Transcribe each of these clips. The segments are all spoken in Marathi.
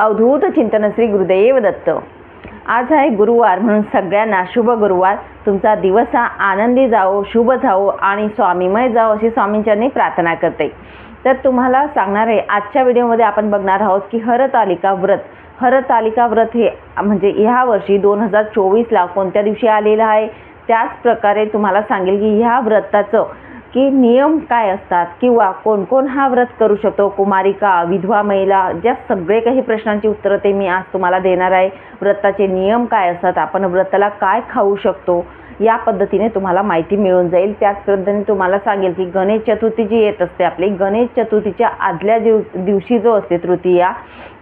अवधूत चिंतन श्री गुरुदेव दत्त. आज आहे गुरुवार म्हणून सगळ्यांना शुभ गुरुवार. तुमचा दिवस हा आनंदी जावो शुभ जावो आणि स्वामीमय जावो अशी स्वामींच्यांनी प्रार्थना करते. तर तुम्हाला सांगणार आहे आजच्या व्हिडिओमध्ये आपण बघणार आहोत की हरतालिका व्रत. हरतालिका व्रत हे म्हणजे ह्या वर्षी दोन हजार चोवीसला कोणत्या दिवशी आलेलं आहे? त्याच प्रकारे तुम्हाला सांगेल की ह्या व्रताचं की नियम काय असतात किंवा कोण कोण हा व्रत करू शकतो? कुमारिका विधवा महिला ज्या सगळे काही प्रश्नांची उत्तरं ते मी आज तुम्हाला देणार आहे. व्रताचे नियम काय असतात? आपण व्रताला काय खाऊ शकतो? या पद्धतीने तुम्हाला माहिती मिळून जाईल. त्याच पद्धतीने तुम्हाला सांगेल की गणेश चतुर्थी जी येत असते आपली गणेश चतुर्थीच्या आदल्या दिव दिवशी जो असते तृतीया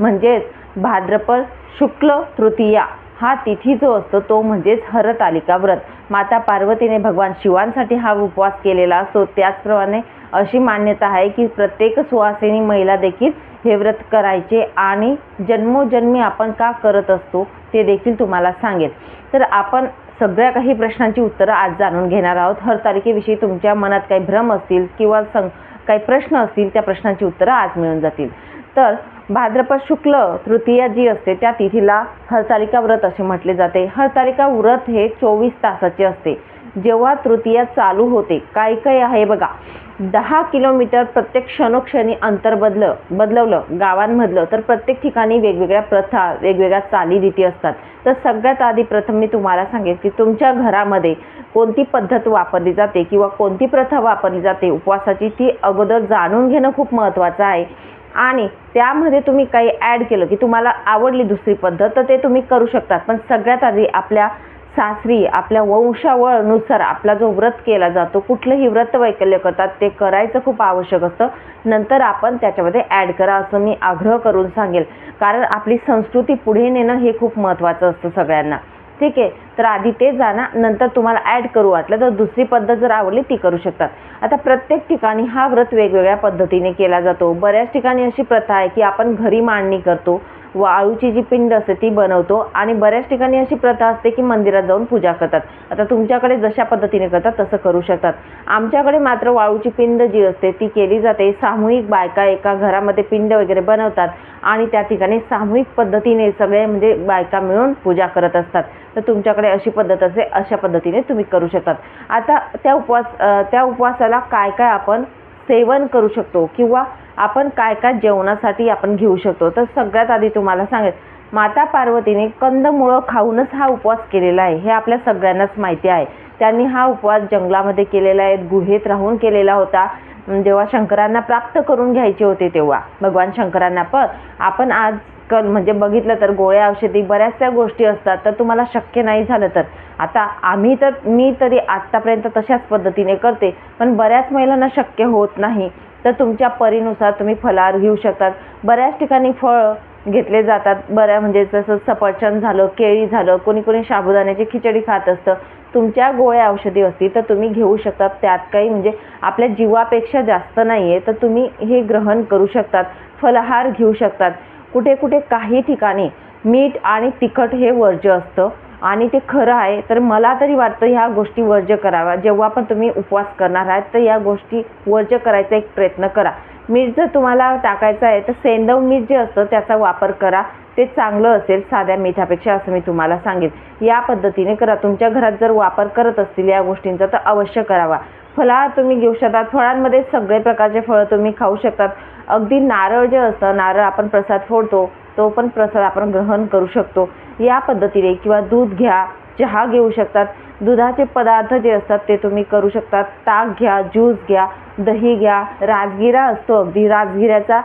म्हणजेच भाद्रपद शुक्ल तृतीया. हा तिथी जो असतो तो म्हणजेच हरतालिका व्रत. माता पार्वतीने भगवान शिवांसाठी हा उपवास केलेला असतो. त्याचप्रमाणे अशी मान्यता आहे की प्रत्येक सुवासिनी महिला देखील हे व्रत करायचे आणि जन्मोजन्मी आपण का करत असतो ते देखील तुम्हाला सांगेल. तर आपण सगळ्या काही प्रश्नांची उत्तरं आज जाणून घेणार आहोत. हरतालिकेविषयी तुमच्या मनात काही भ्रम असतील किंवा सं काही प्रश्न असतील त्या प्रश्नांची उत्तरं आज मिळून जातील. तर भाद्रपद शुक्ल तृतीया जी असते त्या तिथीला हरतालिका व्रत असे म्हटले जाते. हरतालिका व्रत हे चोवीस तासाचे असते. जेव्हा तृतीया चालू होते काय काय आहे बघा. दहा किलोमीटर प्रत्येक क्षणोक्षणी अंतर बदलं बदलवलं गावांमधलं तर प्रत्येक ठिकाणी वेगवेगळ्या प्रथा वेगवेगळ्या चालीरीती असतात. तर सगळ्यात आधी प्रथम मी तुम्हाला सांगेन की तुमच्या घरामध्ये कोणती पद्धत वापरली जाते किंवा कोणती प्रथा वापरली जाते उपवासाची ती अगोदर जाणून घेणं खूप महत्त्वाचं आहे. आणि त्यामध्ये तुम्ही काही ॲड केलं की तुम्हाला आवडली दुसरी पद्धत तर ते तुम्ही करू शकतात. पण सगळ्यात आधी आपल्या सासरी आपल्या वंशावळनुसार आपला जो व्रत केला जातो कुठलंही व्रत वैकल्य करतात ते करायचं खूप आवश्यक असतं. नंतर आपण त्याच्यामध्ये ॲड करा असं मी आग्रह करून सांगेल. कारण आपली संस्कृती पुढे नेणं हे खूप महत्त्वाचं असतं सगळ्यांना. ठीक आहे. तर आधी ते जाणा नंतर तुम्हाला ॲड करू वाटलं तर दुसरी पद्धत जर आवडली ती करू शकतात. आता प्रत्येक ठिकाणी हा व्रत वेगवेगळ्या पद्धतीने केला जातो. बऱ्याच ठिकाणी अशी प्रथा आहे की आपण घरी मांडणी करतो वाळूची जी पिंड असते ती बनवतो. आणि बऱ्याच ठिकाणी अशी प्रथा असते की मंदिरात जाऊन पूजा करतात. आता तुमच्याकडे जशा पद्धतीने करतात तसं करू शकतात. आमच्याकडे मात्र वाळूची पिंड जी असते ती केली जाते. सामूहिक बायका एका घरामध्ये पिंड वगैरे बनवतात आणि त्या ठिकाणी सामूहिक पद्धतीने सगळे म्हणजे बायका मिळून पूजा करत असतात. तर तुमच्याकडे अशी पद्धत असते अशा पद्धतीने तुम्ही करू शकतात. आता त्या उपवास त्या उपवासाला काय काय आपण सेवन करू शकतो किंवा आपण काय काय जेवणासाठी आपण घेऊ शकतो. तर सगळ्यात आधी तुम्हाला सांगेल माता पार्वतीने कंदमुळं खाऊनच हा उपवास केलेला आहे हे आपल्या सगळ्यांनाच माहिती आहे. त्यांनी हा उपवास जंगलामध्ये केलेला आहे गुहेत राहून केलेला होता. जेव्हा शंकरांना प्राप्त करून घ्यायचे होते तेव्हा भगवान शंकरांना. पण आपण आज कल म्हणजे बघितलं तर गोळ्या औषधी बऱ्याचशा गोष्टी असतात तर तुम्हाला शक्य नाही झालं तर. आता आम्ही तर मी तरी आत्तापर्यंत तशाच पद्धतीने करते पण बऱ्याच महिलांना शक्य होत नाही. तर तुमच्या परीनुसार तुम्ही फलार घेऊ शकतात. बऱ्याच ठिकाणी फळ घेतले जातात. बऱ्या म्हणजे जसं सफरचंद झालं केळी झालं कोणी कोणी साबुदाण्याची खिचडी खात असतं. तुमच्या गोळ्या औषधी असतील तर तुम्ही घेऊ शकतात. त्यात काही म्हणजे आपल्या जीवापेक्षा जास्त नाही आहे तर तुम्ही हे ग्रहण करू शकतात. फलहार घेऊ शकतात. कुठे कुठे काही ठिकाणी मीठ आणि तिखट हे वर्ज्य असतं. आणि ते खरं आहे तर मला तरी वाटतं ह्या गोष्टी वर्ज्य कराव्या. जेव्हा पण तुम्ही उपवास करणार आहात तर या गोष्टी वर्ज्य करायचा एक प्रयत्न करा. मीठ जर तुम्हाला टाकायचं आहे तर सेंदव मीठ जे असतं त्याचा वापर करा. ते चांगलं असेल साध्या मिठापेक्षा असं मी तुम्हाला सांगेन. या पद्धतीने करा. तुमच्या घरात जर वापर करत असतील या गोष्टींचा तर अवश्य करावा. फळा तुम्ही घेऊ शकतात फळांमध्ये सगळे प्रकारचे फळं तुम्ही खाऊ शकतात. अगदी नारळ जे असतं नारळ आपण प्रसाद फोडतो. तो पण प्रसाद आपण ग्रहण करू शकतो. या पद्धतीने किंवा दूध घ्या चहा घेऊ शकतात. दुधाचे पदार्थ जे असतात ते तुम्ही करू शकतात. ताक घ्या ज्यूस घ्या दही घ्या राजगिरा असतो अगदी. राजगिऱ्याचा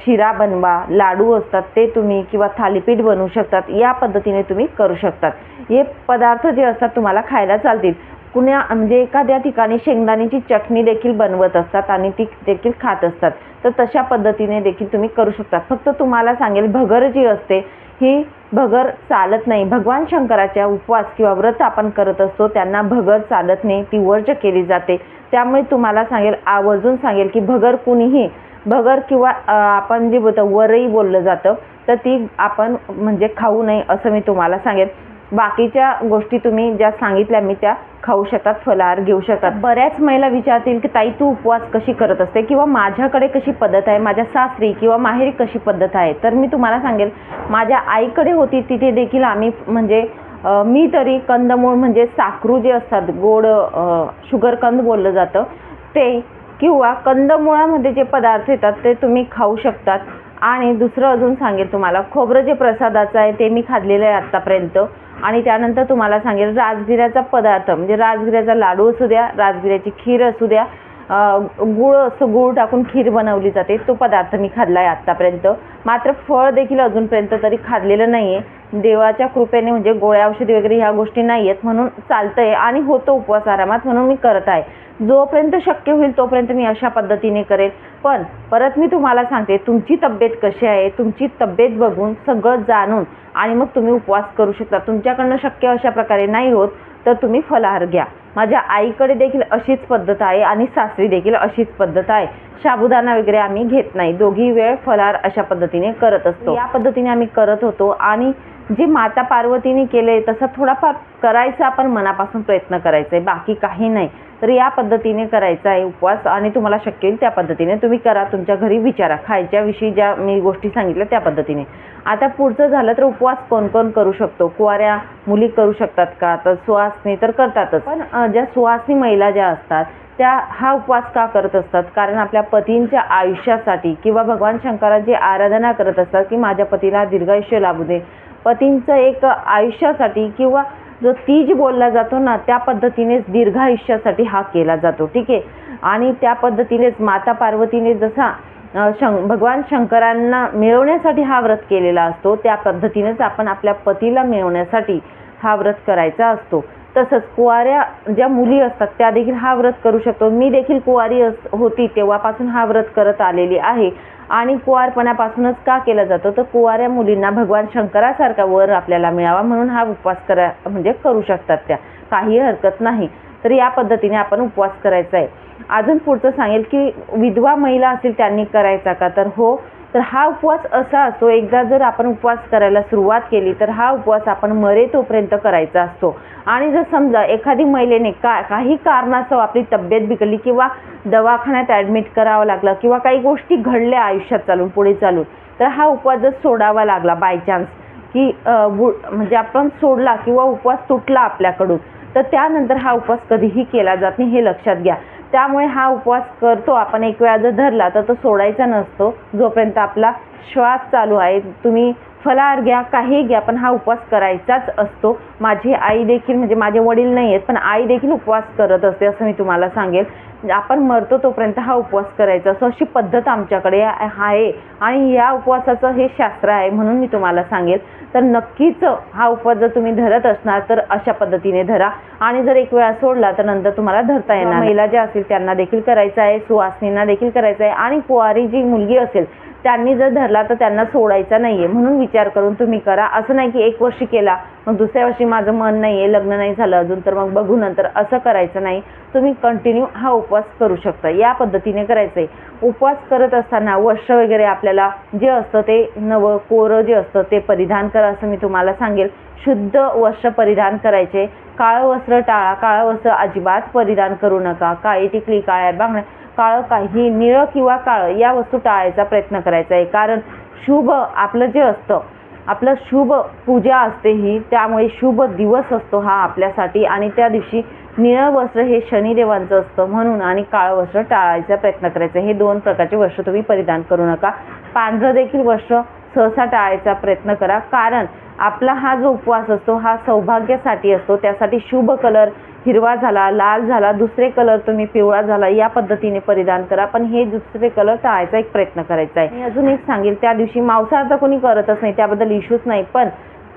शिरा बनवा लाडू असतात ते तुम्ही किंवा थालीपीठ बनवू शकतात. या पद्धतीने तुम्ही करू शकतात. हे पदार्थ जे असतात तुम्हाला खायला चालतील. कुण्या म्हणजे एखाद्या ठिकाणी शेंगदाण्याची चटणी देखील बनवत असतात आणि ती देखील खात असतात. तर तशा पद्धतीने देखील तुम्ही करू शकता फक्त तुम्हाला सांगेल भगर जी असते ही भगर चालत नाही. भगवान शंकराच्या उपवास किंवा व्रत आपण करत असतो त्यांना भगर चालत नाही ती वर्ज केली जाते. त्यामुळे तुम्हाला सांगेल आवर्जून सांगेल की भगर कुणीही भगर किंवा आपण जे बोलतो वरई बोललं जातं तर ती आपण म्हणजे खाऊ नये असं मी तुम्हाला सांगेल. बाकीच्या गोष्टी तुम्ही ज्या सांगितल्या मी त्या खाऊ शकतात फलाहार घेऊ शकतात. बऱ्याच महिला विचारतील की ताई तू उपवास कशी करत असते? किंवा माझ्याकडे कशी पद्धत आहे? माझ्या सासरी किंवा माहेरी कशी पद्धत आहे? तर मी तुम्हाला सांगेल माझ्या आईकडे होती तिथे देखील आम्ही म्हणजे मी तरी कंदमूळ म्हणजे साखरू जे असतात गोड शुगरकंद शुगर कंद बोललं जातं ते किंवा कंदमुळामध्ये जे पदार्थ येतात ते तुम्ही खाऊ शकतात. आणि दुसरं अजून सांगेल तुम्हाला खोबरं जे प्रसादाचं आहे ते मी खाल्लेलं आहे आत्तापर्यंत. आणि त्यानंतर तुम्हाला सांगेल राजगिऱ्याचा पदार्थ म्हणजे राजगिऱ्याचा लाडू असू द्या राजगिऱ्याची खीर असू द्या गुळ असं गुळ टाकून खीर बनवली जाते. तो पदार्थ मी खाल्ला आहे आत्तापर्यंत. मात्र फळ देखील अजूनपर्यंत तरी खाल्लेलं नाही आहे देवाच्या कृपेने म्हणजे गोळ्या औषधी वगैरे ह्या गोष्टी नाही आहेत म्हणून चालतं आहे आणि होतो उपवास आरामात म्हणून मी करत आहे. जोपर्यंत शक्य होईल तोपर्यंत मी अशा पद्धतीने करेल. पण परत मी तुम्हाला सांगते तुमची तब्येत कशी आहे? तुमची तब्येत बघून सगळं जाणून आणि मग तुम्ही उपवास करू शकता. तुमच्याकडनं शक्य अशा प्रकारे नाही होत. तर तुम्ही फलाहार घ्या. माझ्या आईकडे देखील अशीच पद्धत आहे आणि सासरी देखील अशीच पद्धत आहे. साबुदाणा वगैरे आम्ही घेत नाही. दोघी वेळ फलाहार अशा पद्धतीने करत असतो. या पद्धतीने आम्ही करत होतो आणि जे माता पार्वतीने केले तसं थोडाफार करायचा आपण मनापासून प्रयत्न करायचा आहे बाकी काही नाही. तर या पद्धतीने करायचा आहे उपवास आणि तुम्हाला शक्य होईल त्या पद्धतीने तुम्ही करा. तुमच्या घरी विचारा. खायच्याविषयी ज्या मी गोष्टी सांगितल्या त्या पद्धतीने. आता पुढचं झालं तर उपवास कोण कोण करू शकतो? कुवाऱ्या मुली करू शकतात का? तर सुवासनी तर करतातच. पण ज्या सुवासनी महिला ज्या असतात त्या हा उपवास का करत असतात? कारण आपल्या पतींच्या आयुष्यासाठी किंवा भगवान शंकराची आराधना करत असतात की माझ्या पतीला दीर्घायुष्य लाभू दे. पतींचं एक आयुष्यासाठी किंवा जो तीज बोलला जातो ना त्या पद्धतीनेच दीर्घायुष्यासाठी हा केला जातो ठीक आहे? आणि त्या पद्धतीनेच माता पार्वतीने जसा शं भगवान शंकरांना मिळवण्यासाठी हा व्रत केलेला असतो त्या पद्धतीनेच आपण आपल्या पतीला मिळवण्यासाठी हा व्रत करायचा असतो. तसंच कुवाऱ्या ज्या मुली असतात त्या देखील हा व्रत करू शकतो. मी देखील कुवारी अस होती तेव्हापासून हा व्रत करत आलेली आहे. आणि कुवारपणापासूनच का केला जातो? तर कुवाऱ्या मुलींना भगवान शंकरासारखा वर आपल्याला मिळावा म्हणून हा उपवास करा म्हणजे करू शकतात त्या. काही हरकत नाही. तर या पद्धतीने आपण उपवास करायचा आहे. अजून पुढचं सांगेल की विधवा महिला असेल त्यांनी करायचा का? तर हो तर हा उपवास असा असतो एकदा जर आपण उपवास करायला सुरुवात केली तर हा उपवास आपण मरे तोपर्यंत करायचा असतो. आणि जर समजा एखादी महिलेने का काही कारणास्तव आपली तब्येत बिघडली किंवा दवाखान्यात ॲडमिट करावं लागलं किंवा काही गोष्टी घडल्या आयुष्यात चालून पुढे चालून तर हा उपवास जर सोडावा लागला बाय चान्स की बु म्हणजे आपण सोडला किंवा उपवास तुटला आपल्याकडून तर त्यानंतर हा उपवास कधीही केला जात नाही हे लक्षात घ्या. त्यामुळे हा उपवास करतो. आपण एक वेळा जर धरला तर तो सोडायचा नसतो. जोपर्यंत आपला श्वास चालू आहे तुम्ही फलाहार घ्या काही घ्या पण हा उपवास करायचाच असतो. माझी आई देखील म्हणजे माझे वडील नाही आहेत पण आई देखील उपवास करत असते असं मी तुम्हाला सांगेल. आपण मरतो तोपर्यंत हा उपवास करायचा. असं अशी पद्धत आमच्याकडे आहे. आणि या उपवासाचं हे शास्त्र आहे म्हणून मी तुम्हाला सांगेल. तर नक्कीच हा उपवास जर तुम्ही धरत असणार तर अशा पद्धतीने धरा. आणि जर एक वेळा सोडला तर नंतर तुम्हाला धरता येणार महिला ज्या असतील त्यांना देखील करायचं आहे. सुवासिनींना देखील करायचं आहे. आणि कुवारी जी मुलगी असेल त्यांनी जर धरला तर त्यांना सोडायचा नाही आहे म्हणून विचार करून तुम्ही करा. असं नाही की एक वर्षी केला मग दुसऱ्या वर्षी माझं मन नाही आहे लग्न नाही झालं अजून तर मग बघू नंतर. असं करायचं नाही. तुम्ही कंटिन्यू हा उपवास करू शकता. या पद्धतीने करायचं आहे उपवास करत असताना वर्ष वगैरे आपल्याला जे असतं ते नवं कोरं जे असतं ते परिधान करा असं मी तुम्हाला सांगेल. शुद्ध वस्त्र परिधान करायचे. काळं वस्त्र टाळा. काळं वस्त्र अजिबात परिधान करू नका. काळी टिकली काळ्या बांगड्या. काळं काही निळं किंवा काळं या वस्तू टाळायचा प्रयत्न करायचा आहे. कारण शुभ आपलं जे असतं आपलं शुभ पूजा असते ही त्यामुळे शुभ दिवस असतो हा आपल्यासाठी. आणि त्या दिवशी निळं वस्त्र हे शनिदेवांचं असतं म्हणून आणि काळं वस्त्र टाळायचा प्रयत्न करायचा. हे दोन प्रकारचे वस्त्र तुम्ही परिधान करू नका. पांढरं देखील वस्त्र सहसा टाळायचा प्रयत्न करा. कारण आपला हा जो उपवास असतो हा सौभाग्यासाठी असतो. त्यासाठी शुभ कलर हिरवा झाला लाल झाला दुसरे कलर तुम्ही पिवळा झाला या पद्धतीने परिधान करा. पण हे दुसरे कलर टाळायचा एक प्रयत्न करायचा आहे. अजून एक सांगेल त्या दिवशी मांसाहार तर कोणी करतच नाही त्याबद्दल इश्यूच नाही पण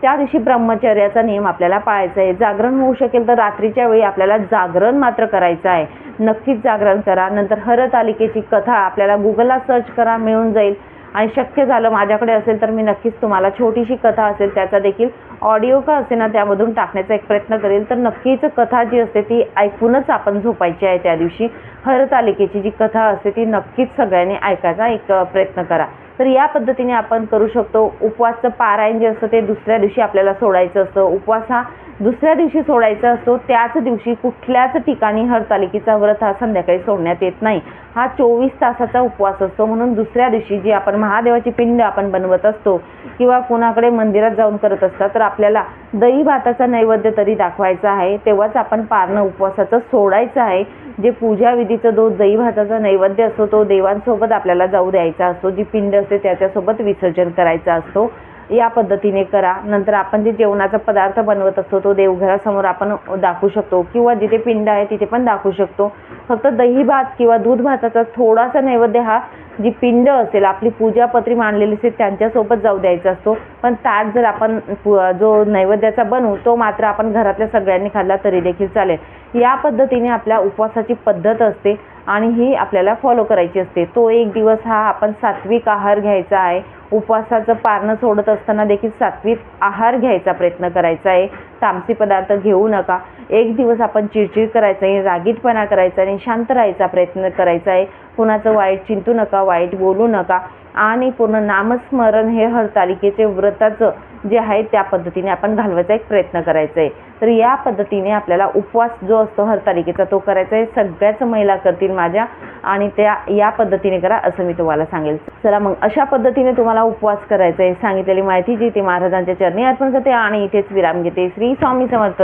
त्या दिवशी ब्रह्मचर्याचा नियम आपल्याला पाळायचा आहे. जागरण होऊ शकेल तर रात्रीच्या वेळी आपल्याला जागरण मात्र करायचं आहे. नक्कीच जागरण करा. नंतर हरतालिकेची कथा आपल्याला गुगलला सर्च करा मिळून जाईल. आणि शक्य झालं माझ्याकडे असेल तर मी नक्कीच तुम्हाला छोटीशी कथा असेल त्याचा देखील ऑडिओ का असे ना त्यामधून टाकण्याचा एक प्रयत्न करेल. तर नक्कीच कथा जी असते ती ऐकूनच आपण झोपायची आहे त्या दिवशी. हरतालिकेची जी कथा असते ती नक्कीच सगळ्यांनी ऐकायचा एक प्रयत्न करा. तर या पद्धतीने आपण करू शकतो. उपवासचं पारायण जे असतं ते दुसऱ्या दिवशी आपल्याला सोडायचं असतं. उपवास हा दुसऱ्या दिवशी सोडायचा असतो. त्याच दिवशी कुठल्याच ठिकाणी हरतालिकेचा व्रत हा संध्याकाळी सोडण्यात येत नाही. हा चोवीस तासाचा उपवास असतो. म्हणून दुसऱ्या दिवशी जी आपण महादेवाची पिंड आपण बनवत असतो किंवा कुणाकडे मंदिरात जाऊन करत असतात तर आपल्याला दही भाताचा नैवेद्य तरी दाखवायचा आहे. तेव्हाच आपण पारणं उपवासाचं सोडायचं आहे. जे पूजा विधीचं जो दही भाताचा नैवेद्य असतो तो देवांसोबत आपल्याला जाऊ द्यायचा असतो. जी पिंड असते त्याच्यासोबत विसर्जन करायचा असतो. या पद्धतीने करा. नंतर आपण जे जेवणाचा पदार्थ बनवत असतो तो देवघरासमोर आपण दाखवू शकतो किंवा जिथे पिंड आहे तिथे पण दाखवू शकतो. फक्त दही भात किंवा दूध भाताचा थोडासा नैवेद्य हा जी पिंड असेल आपली पूजापत्री मांडलेली असेल त्यांच्यासोबत जाऊ द्यायचा असतो. पण ताट जर आपण पु- जो नैवेद्याचा बनवू तो मात्र आपण घरातल्या सगळ्यांनी खाल्ला तरी देखील चालेल. या पद्धतीने आपल्या उपवासाची पद्धत असते. आणि ही आपल्याला फॉलो करायची असते. तो एक दिवस हा आपण सात्विक आहार घ्यायचा आहे. उपवासाचं पारणं सोडत असताना देखील सात्विक आहार घ्यायचा प्रयत्न करायचा आहे. तामसी पदार्थ घेऊ नका. एक दिवस आपण चिडचिड करायचं आहे रागीटपणा करायचा आणि शांत राहायचा प्रयत्न करायचा आहे. कुणाचं वाईट चिंतू नका वाईट बोलू नका. आणि पूर्ण नामस्मरण हे हरतालिकेचे व्रताचं जे आहे त्या पद्धतीने आपण घालवायचा एक प्रयत्न करायचा आहे तर या पद्धतीने आपल्याला उपवास जो असतो हरतालिकेचा तो करायचा आहे. सगळ्याच महिला करतील माझ्या आणि त्या या पद्धतीने करा असं मी तुम्हाला सांगेल. चला मग अशा पद्धतीने तुम्हाला उपवास करायचा आहे सांगितलेली माहिती जी ते महाराजांच्या चरणी अर्पण करते. आणि इथेच विराम घेते. श्री स्वामी समर्थ.